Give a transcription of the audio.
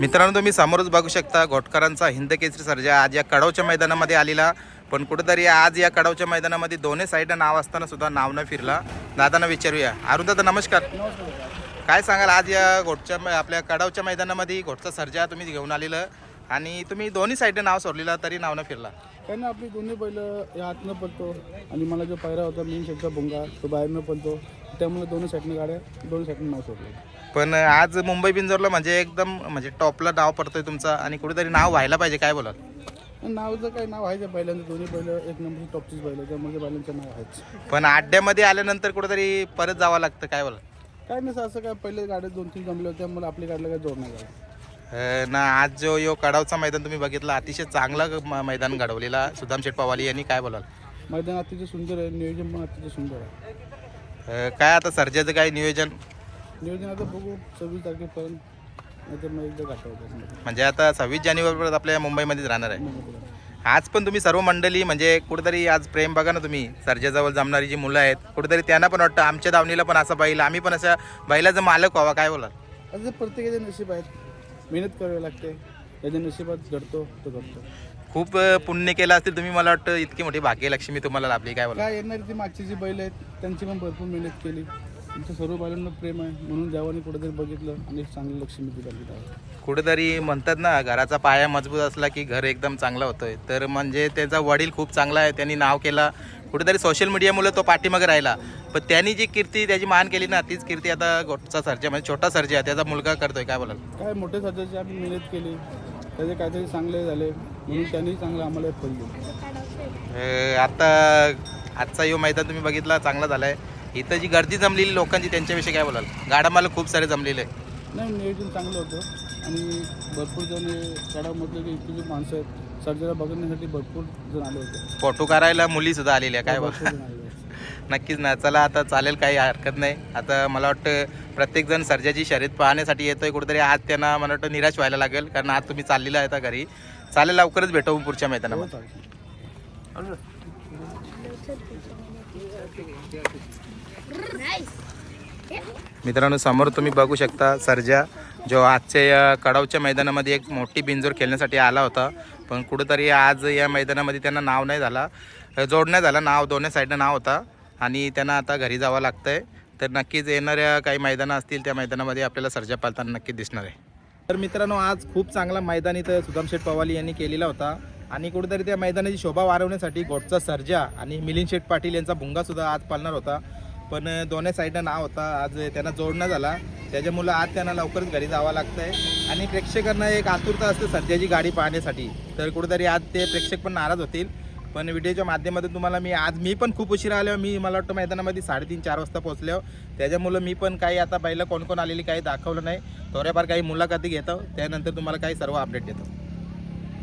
मित्रांनो तुम्ही समोरच बघू शकता घोटकरांचा हिंद केसरी सर्जा आज या कडावच्या मैदानामध्ये आलेला. पण कुठेतरी आज या कडावच्या मैदानामध्ये दोन्ही साईडनं नाव असताना सुद्धा नाव न फिरला. दादांना विचारूया. अरुण दादा नमस्कार. काय सांगाल आज या घोटच्या आपल्या कडावच्या मैदानामध्ये? घोटचा सर्जा तुम्ही घेऊन आलेलं. आणि तुम्ही दोन्ही साईडनं नाव सोडलेलं तरी नाव न फिरला. कारण आपली दोन्ही पहिलं या आतनं पडतो आणि मला जो पहिरा होता मेन शेटचा भोंगा तो बाहेरनं पडतो त्यामुळे दोन्ही साईडनं गाड्या दोन्ही साईडनं नाव सोडलं. पण आज मुंबई बिंजोरला म्हणजे एकदम म्हणजे टॉपला नाव पडतोय तुमचा आणि कुठेतरी नाव व्हायला पाहिजे काय बोलाल? नावाचं काय नाव आहे बैलांचं दोन्ही बैल एक नंबरची टॉपचीच आहे त्यामुळे त्या बैलांचं नाव आहेच पण अड्ड्यामध्ये आल्यानंतर कुठेतरी परत जावं लागतं काय बोलाल? काय नसतं असं काय पहिले गाड्या दोन तीन जमले होते त्यामुळे आपली गाडीला काय जोड नाही झाला. अ, ना आज जो यो कडावचा मैदान तुम्ही बघितला अतिशय चांगला म- मैदान घडवलेला सुदाम शेठ पवाली यांनी काय बोलाल? मैदान अतिशय सुंदर आहे नियोजन पण अतिशय सुंदर आहे. अ, काय आता सर्जाचं काय नियोजन? नियोजन आता बघू सव्वीस तारखेपर्यंत नाहीतर मग एकदा गाठवतो. म्हणजे आता सव्वीस जानेवारीपर्यंत आपल्या मुंबईमध्येच राहणार आहे. आज पण तुम्ही सर्व मंडळी म्हणजे कुठेतरी आज प्रेम बघा ना तुम्ही सर्जाजवळ जमणारी जी मुलं आहेत कुठेतरी त्यांना पण वाटतं आमच्या दावणीला पण असा बैल आम्ही पण अशा बैलाचा मालक व्हावा काय बोलाल? असं प्रत्येकाचे नशीब आहेत मेहनत करावी लागते त्याच्या नशिबात घडतो तो घडतो. खूप पुण्य केलं असतील तुम्ही मला वाटतं इतकी मोठी भाग्यलक्ष्मी तुम्हाला लाभली काय बोला काय येणारी ती मागची जी बैल आहेत त्यांची पण भरपूर मेहनत केली. आमच्या सर्व बैलांना प्रेम आहे म्हणून देवाने कुठेतरी बघितलं आणि चांगली लक्ष्मी दिली कुठेतरी म्हणतात ना घराचा पाया मजबूत असला की घर एकदम चांगला होतोय. तर म्हणजे त्याचा वडील खूप चांगला आहे त्यांनी नाव केला. कुठेतरी सोशल मीडियामुळे तो पाठीमागे राहिला. पण त्यांनी जी कीर्ती त्याची मान केली ना तीच कीर्ती आता गोटचा सर्जा म्हणजे छोटा सर्जा त्याचा मुलगा करतोय काय बोलाल? काय मोठ्या सध्याची आम्ही मेहनत केली. त्याचे काहीतरी चांगले झाले. म्हणून त्यांनी चांगलं आम्हाला आता आजचा यो मैदान तुम्ही बघितला चांगला झालाय. इथं जी गर्दी जमलेली लोकांची त्यांच्याविषयी काय बोलाल? गाडा मला खूप सारे जमलेले. नाही नियोजन चांगलं होतं. आणि भरपूर जण चढावमधले जे माणसं आहेत सर्जाला बघण्यासाठी भरपूर जण आले होते. फोटो करायला मुली सुद्धा आलेल्या काय होते. नक्कीच ना. चला आता चालेल काही हरकत नाही. आता मला वाटतं प्रत्येकजण सर्जाची शर्यत पाहण्यासाठी येतोय. कुठेतरी आज त्यांना मला वाटतं निराश व्हायला लागेल. कारण आज तुम्ही चाललेला आहे घरी. चालेल लवकरच भेटू पुढच्या हो मैदानामध्ये चालेल. मित्रांनो समोर तुम्ही बघू शकता सर्जा जो आजच्या या कडावच्या मैदानामध्ये एक मोठी बिंजोर खेळण्यासाठी आला होता. पण कुठंतरी आज या मैदानामध्ये त्यांना नाव नाही झाला. जोडण्यात झाला नाव दोन्ही साईडनं नाव होता. आणि त्यांना आता घरी जावं लागतं आहे तर नक्कीच येणाऱ्या काही मैदानं असतील त्या मैदानामध्ये आपल्याला सर्जा पालताना नक्कीच दिसणार आहे. तर मित्रांनो आज खूप चांगला मैदान इथं सुदाम शेठ पवाली यांनी केलेला होता. आणि कुठेतरी त्या मैदानाची शोभा वाढवण्यासाठी गोटचा सर्जा आणि मिलिंद शेठ पाटील यांचा भुंगा सुद्धा आज पालणार होता. पण दोन्ही साईडनं नाव होता. आज त्यांना जोडणं झाला. त्याच्यामुळं आज त्यांना लवकरच घरी जावं लागतं आहे आणि प्रेक्षकांना एक आतुरता असते सध्याची गाडी पाहण्यासाठी. तर कुठेतरी आज ते प्रेक्षक पण नाराज होतील. पण व्हिडिओच्या माध्यमातून तुम्हाला मी आज मी पण खूप उशीर आलो मी मला वाटतं मैदानामध्ये साडेतीन चार वाजता पोहोचलो त्याच्यामुळं मी पण काही आता पहिलं कोण कोण आलेली काही दाखवलं नाही. थोड्याफार काही मुलाखती घेतो त्यानंतर तुम्हाला काही सर्व अपडेट देतो.